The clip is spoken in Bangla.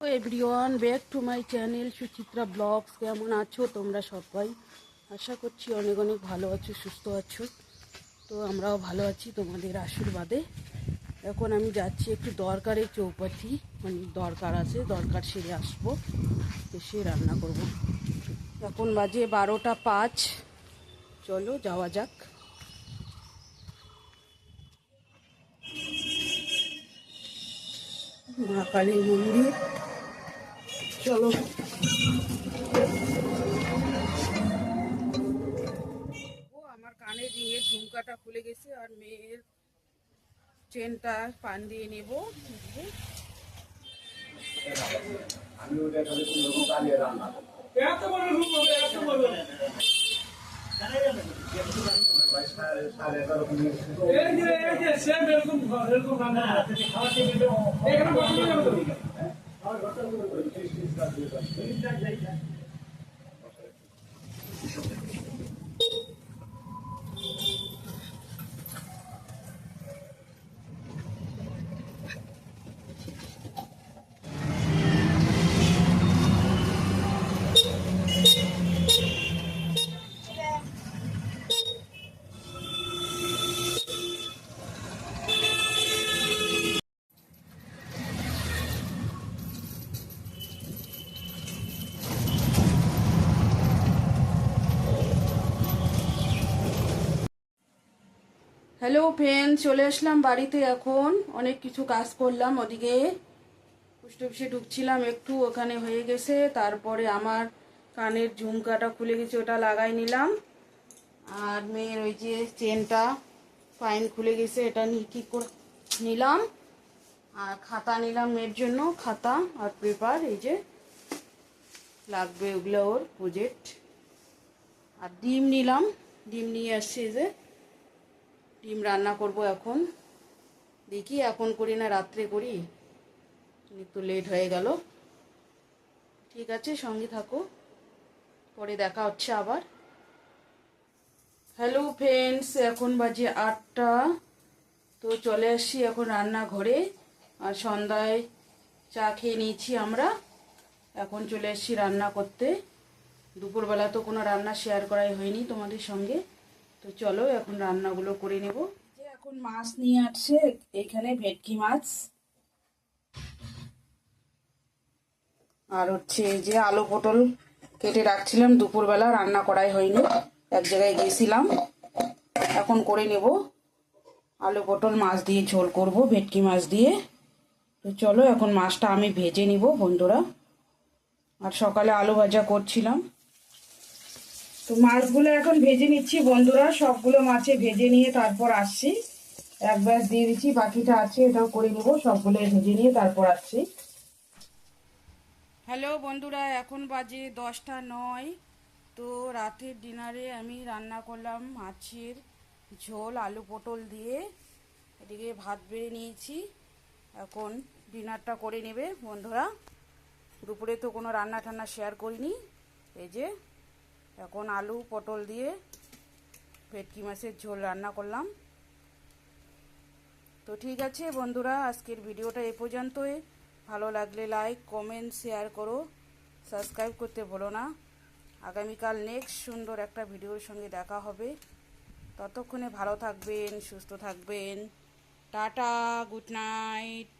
Everyone back to my channel Suchitra blogs কেমন আছো তোমরা সবাই? আশা করছি অনেক অনেক ভালো আছো, সুস্থ আছো। তো আমরাও ভালো আছি তোমাদের আশীর্বাদে। এখন আমি যাচ্ছি একটু দরকারের চৌপাতি মানে দরকার আছে, দরকার সেরে আসব, এসে রান্না করব। এখন বাজে বারোটা পাঁচ। চলো, যাওয়া যাক। মা কালীর মন্দির। চলো ও আমার কানের রিংয়ের ঝুমকাটা খুলে গেছে আর মেয়ের চেনটা পান দিয়ে নেব আমি ওটা খালি কোনো কালিয়ে রান্না করব। এত বড় রুম হবে এত বড় ভাই সাড়ে- সাড়ে এগারো মিনিট। এই যে এই যে সেম এরকম ঘর এরকম রান্না খাওয়া টেবিল এখানে বসে যাবে Thank you. হ্যালো ফ্রেন্ড চলে আসলাম বাড়িতে এখন। অনেক কিছু কাজ করলাম ওদিকে। পুষ্ট অফিসে ঢুকছিলাম একটু, ওখানে হয়ে গেছে। তারপরে আমার কানের ঝুমকাটা খুলে গেছে, ওটা লাগাই নিলাম। আর মেয়ের ওই যে চেনটা ফাইন খুলে গেছে, এটা নিয়ে কি করে নিলাম। আর খাতা নিলাম মেয়ের জন্য, খাতা আর পেপার এই যে লাগবে ওগুলো ওর প্রজেক্ট আর ডিম নিলাম, ডিম নিয়ে আসছি যে ডিম রান্না করব এখন। দেখি এখন করি না, রাত্রে করি। একটু লেট হয়ে গেল। ঠিক আছে, সঙ্গে থাকো। পরে দেখা হচ্ছে আবার। হ্যালো ফ্রেন্ডস এখন বাজে আটটা। তো চলে আসছি এখন রান্নাঘরে। আর সন্ধ্যায় চা খেয়ে নিয়েছি আমরা। এখন চলে এসেছি রান্না করতে। দুপুরবেলা তো কোনো রান্না শেয়ার করাই হয়নি তোমাদের সঙ্গে। তো চলো এখন রান্নাগুলো করে নেব। যে এখন মাছ নিয়ে আসছে এখানে ভেটকি মাছ। আর হচ্ছে যে আলু পটল কেটে রাখছিলাম দুপুরবেলা রান্না করাই হয়নি এক জায়গায় গেছিলাম। এখন করে নেব। আলু পটল মাছ দিয়ে ঝোল করব ভেটকি মাছ দিয়ে। তো চলো এখন মাছটা আমি ভেজে নিব বন্ধুরা। আর সকালে আলু ভাজা করছিলাম। তো মাছগুলো এখন ভেজে নিচ্ছি বন্ধুরা, সবগুলো মাছে ভেজে নিয়ে তারপর আসছি। এক ব্যাস দিয়ে দিচ্ছি, বাকিটা আছে, এটাও করে নেব সবগুলো ভেজে নিয়ে তারপর আসছি। হ্যালো বন্ধুরা, এখন বাজে দশটা নয়। তো রাতের ডিনারে আমি রান্না করলাম মাছের ঝোল, আলু পটল দিয়ে। এদিকে ভাত বেড়ে নিয়েছি। এখন ডিনারটা করে নেবে বন্ধুরা। দুপুরে তো কোনো রান্না টান্না শেয়ার করিনি। এই যে এখন আলু, পটল দিয়ে ভেটকি মাছের ঝোল রান্না করলাম। তো ঠিক আছে বন্ধুরা, আজকের ভিডিওটা এ পর্যন্তই। ভালো লাগলে লাইক কমেন্ট শেয়ার করো। সাবস্ক্রাইব করতে বলো না। আগামীকাল নেক্সট সুন্দর একটা ভিডিওর সঙ্গে দেখা হবে। ততক্ষণে ভালো থাকবেন, সুস্থ থাকবেন। Tata good night